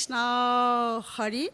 Krishna Hari.